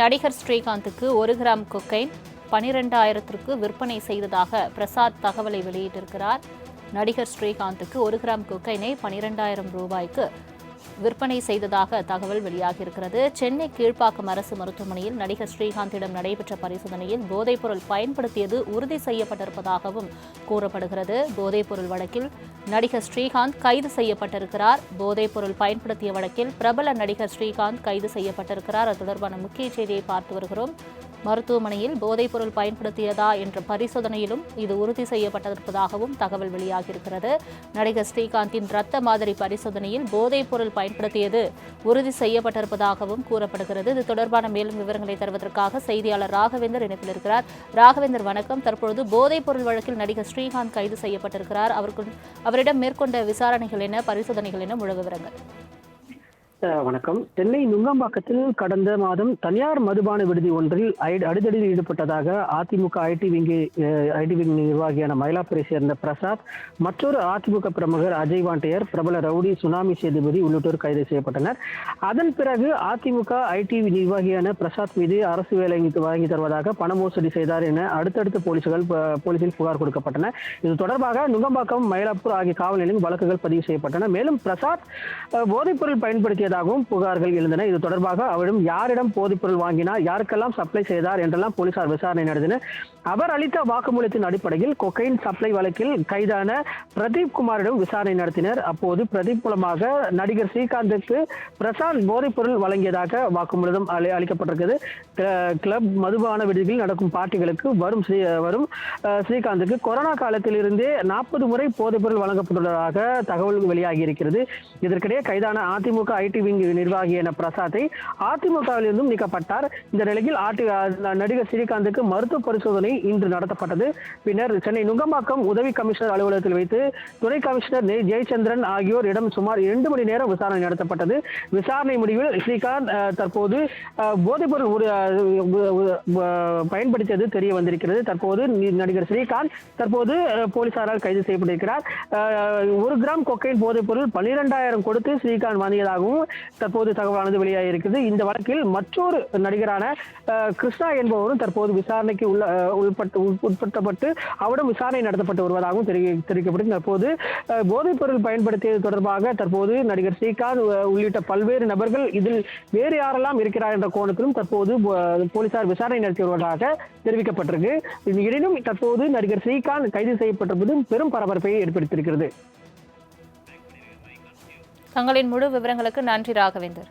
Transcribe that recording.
நடிகர் ஸ்ரீகாந்துக்கு ஒரு gram cocaine பனிரெண்டாயிரத்திற்கு விற்பனை செய்ததாக பிரசாத் தகவலை வெளியிட்டிருக்கிறார். நடிகர் ஸ்ரீகாந்துக்கு ஒரு கிராம் கொக்கைனை பனிரெண்டாயிரம் ரூபாய்க்கு விற்பனை செய்ததாக தகவல் வெளியாகியிருக்கிறது. சென்னை கீழ்ப்பாக்கம் அரசு மருத்துவமனையில் நடிகர் ஸ்ரீகாந்திடம் நடைபெற்ற பரிசோதனையில் போதைப்பொருள் பயன்படுத்தியது உறுதி செய்யப்பட்டிருப்பதாகவும் கூறப்படுகிறது. போதைப்பொருள் வழக்கில் நடிகர் ஸ்ரீகாந்த் கைது செய்யப்பட்டிருக்கிறார். போதைப்பொருள் பயன்படுத்திய வழக்கில் பிரபல நடிகர் ஸ்ரீகாந்த் கைது செய்யப்பட்டிருக்கிறார். அது தொடர்பான முக்கிய செய்தியை பார்த்து வருகிறோம். மருத்துவமனையில் போதைப்பொருள் பயன்படுத்தியதா என்ற பரிசோதனையிலும் இது உறுதி செய்யப்பட்டிருப்பதாகவும் தகவல் வெளியாகியிருக்கிறது. நடிகர் ஸ்ரீகாந்தின் ரத்த மாதிரி பரிசோதனையில் போதைப்பொருள் பயன்படுத்தியது உறுதி செய்யப்பட்டிருப்பதாகவும் கூறப்படுகிறது. இது தொடர்பான மேலும் விவரங்களை தருவதற்காக செய்தியாளர் ராகவேந்தர் இணைப்பில் இருக்கிறார். ராகவேந்தர் வணக்கம். தற்பொழுது போதைப்பொருள் வழக்கில் நடிகர் ஸ்ரீகாந்த் கைது செய்யப்பட்டிருக்கிறார். அவருக்கு அவரிடம் மேற்கொண்ட விசாரணைகள் என்ன பரிசோதனைகள் என்ன முழு விவரங்கள். வணக்கம். சென்னை நுங்கம்பாக்கத்தில் கடந்த மாதம் தனியார் மதுபான விடுதி ஒன்றில் அடிதடியில் ஈடுபட்டதாக அதிமுக ஐடி விங்கி ஐடி விங் நிர்வாகியான மயிலாப்பூரை சேர்ந்த பிரசாத் மற்றொரு அதிமுக பிரமுகர் அஜய் வாண்டையர் பிரபல ரவுடி சுனாமி சேதுபதி உள்ளிட்டோர் கைது செய்யப்பட்டனர். அதன் பிறகு அதிமுக ஐடி நிர்வாகியான பிரசாத் மீது அரசு வேலை வாங்கி தருவதாக பண மோசடி செய்தார் என அடுத்தடுத்த போலீசுகள் போலீசில் புகார் கொடுக்கப்பட்டன. இது தொடர்பாக நுங்கம்பாக்கம் மயிலாப்பூர் ஆகிய காவல் நிலையம் வழக்குகள் பதிவு செய்யப்பட்டன. மேலும் பிரசாத் போதைப்பொருள் பயன்படுத்திய வாங்கியதாகவும் புகார்கள் எழுந்தன. இது தொடர்பாக அவரும் யாரிடம் போதைப்பொருள் வாங்கினார் யாருக்கெல்லாம் சப்ளை செய்தார் என்றெல்லாம் போலீசார் விசாரணை நடத்தினர். அவர் அளித்த வாக்குமூலத்தின் அடிப்படையில் கொக்கைன் சப்ளை வழக்கில் கைதான பிரதீப் குமாரிடம் விசாரணை நடத்தினர். அப்போது பிரதீப் மூலமாக நடிகர் ஸ்ரீகாந்துக்கு பிரசாந்த் போதைப்பொருள் வழங்கியதாக வாக்குமூலம் அளிக்கப்பட்டிருக்கிறது. கிளப் மதுபான விடுதிகளில் நடக்கும் பார்ட்டிகளுக்கு வரும் ஸ்ரீ வரும் ஸ்ரீகாந்துக்கு கொரோனா காலத்தில் இருந்தே நாற்பது முறை போதைப்பொருள் வழங்கப்பட்டுள்ளதாக தகவல் வெளியாகி இருக்கிறது இதற்கிடையே கைதான அதிமுக ஐடி விங் நிர்வாகியான பிரசாத்தை அதிமுகவில் இருந்தும் நீக்கப்பட்டார். இந்த நிலையில் நடிகர் ஸ்ரீகாந்துக்கு மருத்துவ பரிசோதனை இன்று நடத்தப்பட்டது. பின்னர் சென்னை நுங்கம்பாக்கம் உதவி கமிஷனர் அலுவலகத்தில் வைத்து துணை கமிஷனர் ஜெயச்சந்திரன் ஆகியோர் இடம் சுமார் இரண்டு மணி நேரம் விசாரணை நடத்தப்பட்டது. விசாரணை முடிவில் ஸ்ரீகாந்த் தற்போது போதைப்பொருள் பயன்படுத்தியது தெரிய வந்திருக்கிறது. தற்போது நடிகர் ஸ்ரீகாந்த் தற்போது போலீசாரால் கைது செய்யப்பட்டிருக்கிறார். ஒரு கிராம் கொக்கைன் போதைப்பொருள் பன்னிரெண்டாயிரம் கொடுத்து ஸ்ரீகாந்த் வாங்கியதாகவும் தற்போது தகவலானது வெளியாகியிருக்கிறது இந்த வழக்கில் மற்றொரு நடிகரான கிருஷ்ணா என்பவரும் தற்போது விசாரணைக்கு உள்ள உள்பட்டு உட்படுத்தப்பட்டு விசாரணை நடத்தப்பட்டு வருவதாகவும் தெரி தெரிவிக்கப்பட்டு தற்போது போதைப் பொருள் பயன்படுத்தியது தொடர்பாக தற்போது நடிகர் ஸ்ரீகாந்த் உள்ளிட்ட பல்வேறு நபர்கள் இதில் வேறு யாரெல்லாம் இருக்கிறார் என்ற கோணத்திலும் தற்போது போலீசார் விசாரணை நடத்தி வருவதாக தெரிவிக்கப்பட்டிருக்கு. எனினும் தற்போது நடிகர் ஸ்ரீகாந்த் கைது செய்யப்பட்டிருப்பது பெரும் பரபரப்பை ஏற்படுத்தியிருக்கிறது. தங்களின் முழு விவரங்களுக்கு நன்றி ராகவேந்தர்.